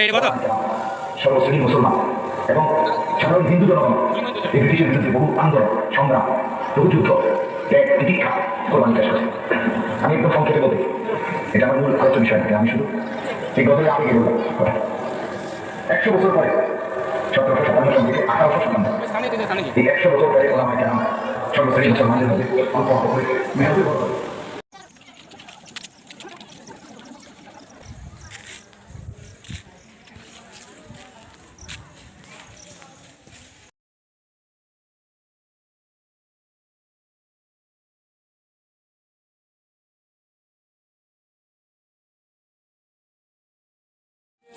এটা কত? মুসলমান এবং সাধারণ হিন্দু জনগণ এই ব্রিটিশের বিরুদ্ধে বহু আন্দোলন সংগ্রাম বহু যুদ্ধ ত্যাগ প্রতীক্ষা কোরবানি পেশ করে আমি একদম সংক্ষেপে বলতে এটা আমার মূল আলোচ্য বিষয় নয় আমি শুধু এই গল্পের আগে বলব একশো বছর পরে সতেরোশো সাতান্ন সাল থেকে আঠারোশো সাতান্ন এই একশো বছর পরে ওরা আমাকে আমার সর্বশ্রেণী মুসলমানদের মধ্যে অল্প অল্প করে মেহনতি বড়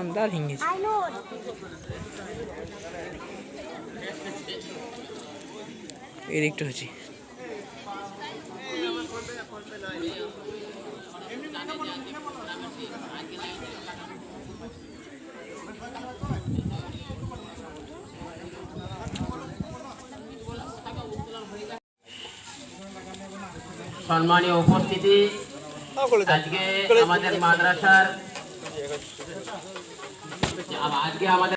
আন্দার ইংলিশ এদিকটা হচ্ছে সম্মানীয় উপস্থিতি। আজকে আমাদের মাদ্রাসার আজকে আমাদের